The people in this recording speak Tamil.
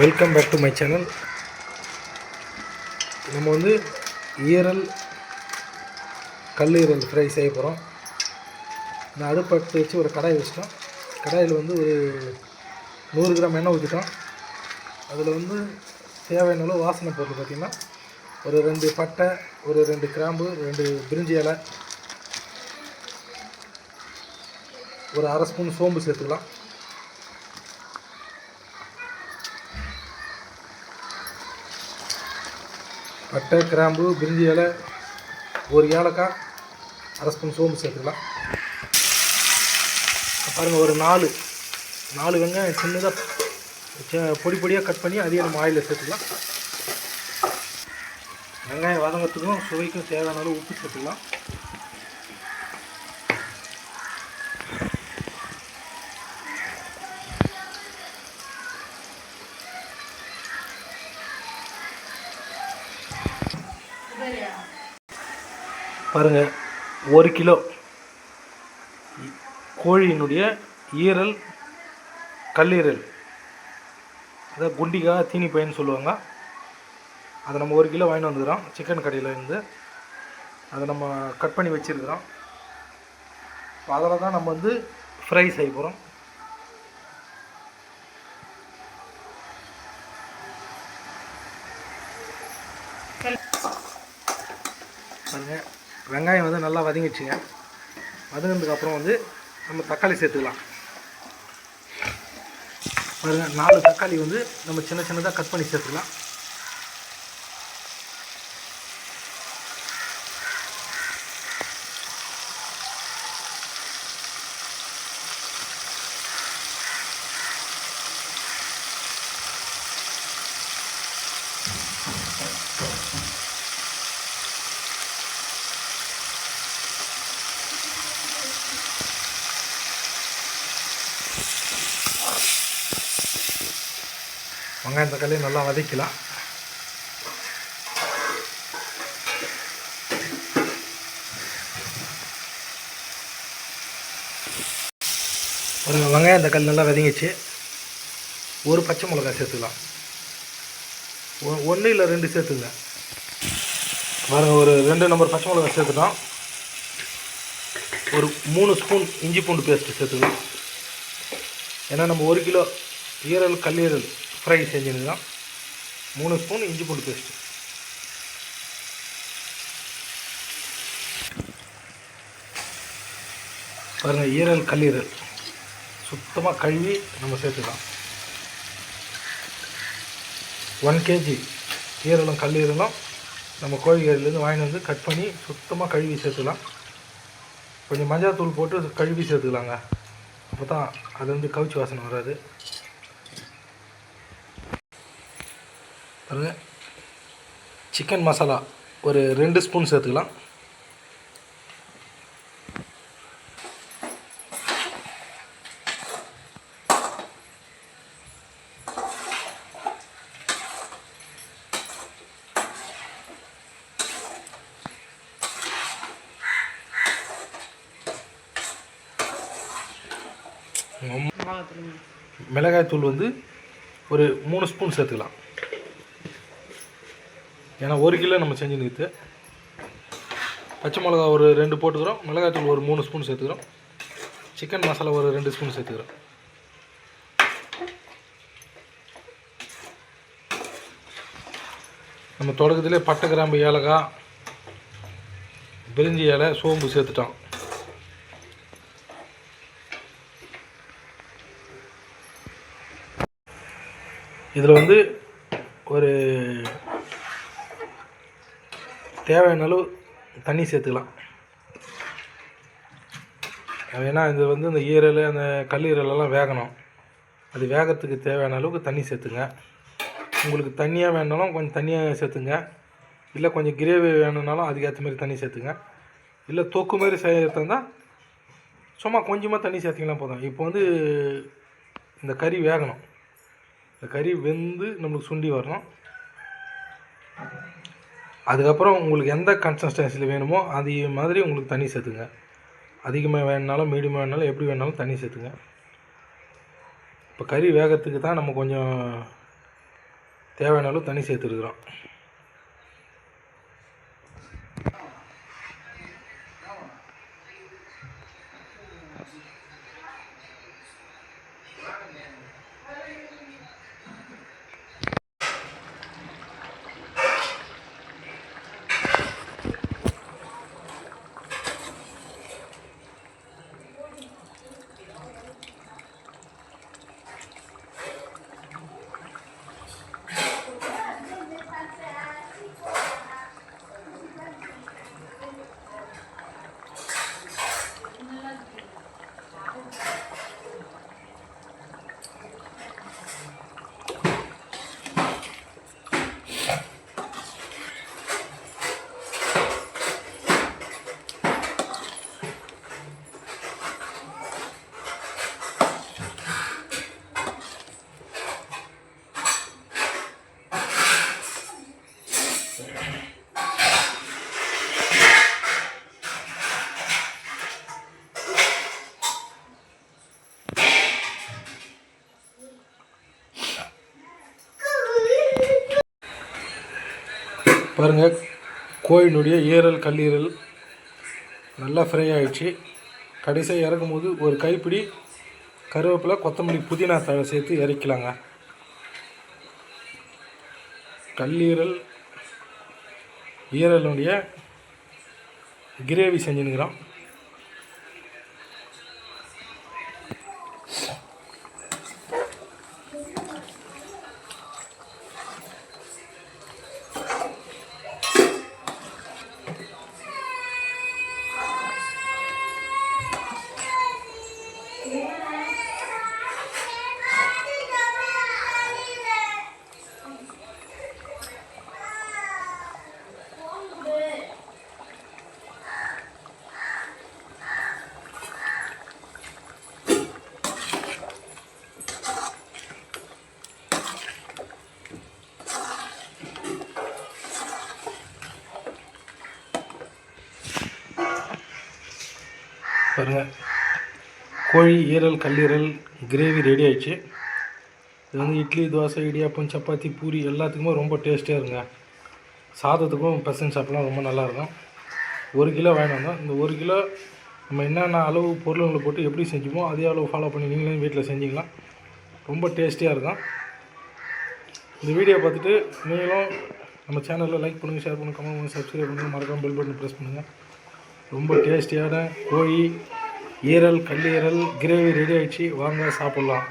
Welcome back to my channel நம்ம வந்து ஈரல் கல்லீரல் ஃப்ரை செய்ய போகிறோம் நான் அடுப்பட்டு வச்சு ஒரு கடாய் வச்சிட்டோம். கடாயில் வந்து ஒரு நூறு கிராம் எண்ணெய் ஊற்றிட்டோம். அதில் வந்து தேவையான அளவு வாசனை பொருள் பார்த்திங்கன்னா ஒரு ரெண்டு பட்டை ஒரு ரெண்டு கிராம்பு ரெண்டு பிரிஞ்சி இலை ஒரு அரை ஸ்பூன் சோம்பு சேர்த்துக்கலாம். பட்டை கிராம்பு பிரிஞ்சி இலை ஒரு ஏலக்காய் அரை ஸ்பூன் சோம்பு சேர்த்துக்கலாம். பாருங்கள் ஒரு நாலு நாலு வெங்காயம் சின்னதாக பொடி பொடியாக கட் பண்ணி அதையும் நம்ம ஆயிலில் சேர்த்துக்கலாம். வெங்காயம் வதங்கத்துக்கும் சுவைக்கும் தேவையான அளவு உப்பு சேர்த்துக்கலாம். பாருங்கள் ஒரு கிலோ கோழியினுடைய ஈரல் கல்லீரல். அதாவது குண்டிக்காக தீனி பையன்னு சொல்லுவாங்க. அதை நம்ம ஒரு கிலோ வாங்கிட்டு வந்துக்கிறோம். சிக்கன் கடையில் இருந்து அதை நம்ம கட் பண்ணி வச்சுருக்கிறோம். அதில் தான் நம்ம வந்து ஃப்ரை செய்ய போகிறோம் பாருங்கள் வெங்காயம் வந்து நல்லா வதங்கிடுச்சுங்க. வதங்கினதுக்கு அப்புறம் வந்து நம்ம தக்காளி சேர்த்துக்கலாம். பாருங்கள் நாலு தக்காளி வந்து நம்ம சின்ன சின்னதாக கட் பண்ணி சேர்த்துக்கலாம். வெங்காயம் தக்காளி நல்லா வதக்கலாம். ஒரு வெங்காயம் தக்காளி நல்லா வதங்கிச்சு. ஒரு பச்சை மிளகாய் சேர்த்துக்கலாம். ஒன்று இல்லை ரெண்டு சேர்த்துங்க. பாருங்கள் ஒரு ரெண்டு நம்பர் பச்சை மிளகாய் சேர்த்துட்டோம். ஒரு மூணு ஸ்பூன் இஞ்சி பூண்டு பேஸ்ட்டு சேர்த்துக்கலாம். ஏன்னா நம்ம ஒரு கிலோ ஈரல் கல்லீரல் ஃப்ரை செஞ்சுருக்கோம் மூணு ஸ்பூன் இஞ்சி பூண்டு பேஸ்ட்டு பாருங்கள் ஈரல் கல்லீரல். சுத்தமாக கழுவி நம்ம சேர்த்துக்கலாம். ஒன் கேஜி ஈரலும் கல்லீரலும் நம்ம கோழிகறிலேருந்து வாங்கிட்டு வந்து கட் பண்ணி சுத்தமாக கழுவி சேர்த்துக்கலாம். கொஞ்சம் மஞ்சள் தூள் போட்டு கழுவி சேர்த்துக்கலாங்க. அப்போ தான் அது வந்து கவுச்சி வாசனை வராது. பாருங்க. சிக்கன் மசாலா ஒரு ரெண்டு ஸ்பூன் சேர்த்துக்கலாம். மிளகாய் தூள் வந்து ஒரு மூணு ஸ்பூன் சேர்த்துக்கலாம். ஏன்னா ஒரு கிலோ நம்ம செஞ்சு நிறுத்து. பச்சை மிளகா ஒரு ரெண்டு போட்டுக்கிறோம். மிளகாய்த்தூள் ஒரு மூணு ஸ்பூன் சேர்த்துக்கிறோம். சிக்கன் மசாலா ஒரு ரெண்டு ஸ்பூன் சேர்த்துக்கிறோம். நம்ம தொடக்கத்திலே பட்டை கிராம்பு ஏலக்காய் பிரிஞ்சி இலை சோம்பு சேர்த்துட்டோம். இதில் வந்து ஒரு தேவையான அளவு தண்ணி சேர்த்துக்கலாம். ஏன்னா இது வந்து இந்த ஈரல் அந்த கல்லீரலெல்லாம் வேகணும். அது வேகத்துக்கு தேவையான அளவுக்கு தண்ணி சேர்த்துங்க. உங்களுக்கு தண்ணியாக வேணாலும் கொஞ்சம் தண்ணியாக சேர்த்துங்க. இல்லை கொஞ்சம் கிரேவி வேணும்னாலும் அதுக்கேற்ற மாதிரி தண்ணி சேர்த்துங்க. இல்லை தொக்கு மாதிரி செய்யறதா சும்மா கொஞ்சமாக தண்ணி சேர்த்திங்கன்னா போதும். இப்போ வந்து இந்த கறி வேகணும். இந்த கறி வெந்து நம்மளுக்கு சுண்டி வரணும். அதுக்கப்புறம் உங்களுக்கு எந்த கன்சிஸ்டன்சியில் வேணுமோ அதே மாதிரி உங்களுக்கு தண்ணி சேர்த்துங்க. அதிகமாக வேணுனாலும் மீடியமாக வேணுனாலும் எப்படி வேணாலும் தண்ணி சேர்த்துங்க. இப்போ கறி வேகத்துக்கு தான் நம்ம கொஞ்சம் தேவையான அளவு தண்ணி சேர்த்துருக்குறோம். பாருங்கள் கோழினுடைய ஈரல் கல்லீரல் நல்லா ஃப்ரை ஆகிடுச்சு கடைசியாக இறக்கும் போது ஒரு கைப்பிடி கருவேப்பிலை கொத்தமல்லி புதினா தழை சேர்த்து இறக்கலாங்க. கல்லீரல் ஈரலுடைய கிரேவி செஞ்சுனுக்கிறோம் பாருங்கள் கோழி ஈரல் கல்லீரல் கிரேவி ரெடி ஆயிடுச்சு. இது வந்து இட்லி தோசை இடியாப்பம் சப்பாத்தி பூரி எல்லாத்துக்குமே ரொம்ப டேஸ்ட்டாக இருங்க சாதத்துக்கும் பசன் சாப்பிட்லாம் ரொம்ப நல்லாயிருக்கும் ஒரு கிலோ வாங்கிட்டு வந்தோம் இந்த ஒரு கிலோ நம்ம என்னென்ன அளவு பொருளுங்களை போட்டு எப்படி செஞ்சுமோ அதே அளவு ஃபாலோ பண்ணி நீங்களும் வீட்டில் செஞ்சிக்கலாம். ரொம்ப டேஸ்டியாக இருக்கும். இந்த வீடியோ பார்த்துட்டு நீங்களும் நம்ம சேனலில் லைக் பண்ணுங்கள் ஷேர் பண்ணுங்கள் கமெண்ட் பண்ணுங்கள் சப்ஸ்கிரைப் பண்ணுங்கள் மறக்காம பெல் பட்டன் ப்ரெஸ் பண்ணுங்கள் ரொம்ப டேஸ்டியான கோழி ஈரல் கல்லீரல் கிரேவி ரெடி ஆகிடுச்சு வாங்க சாப்பிட்லாம்.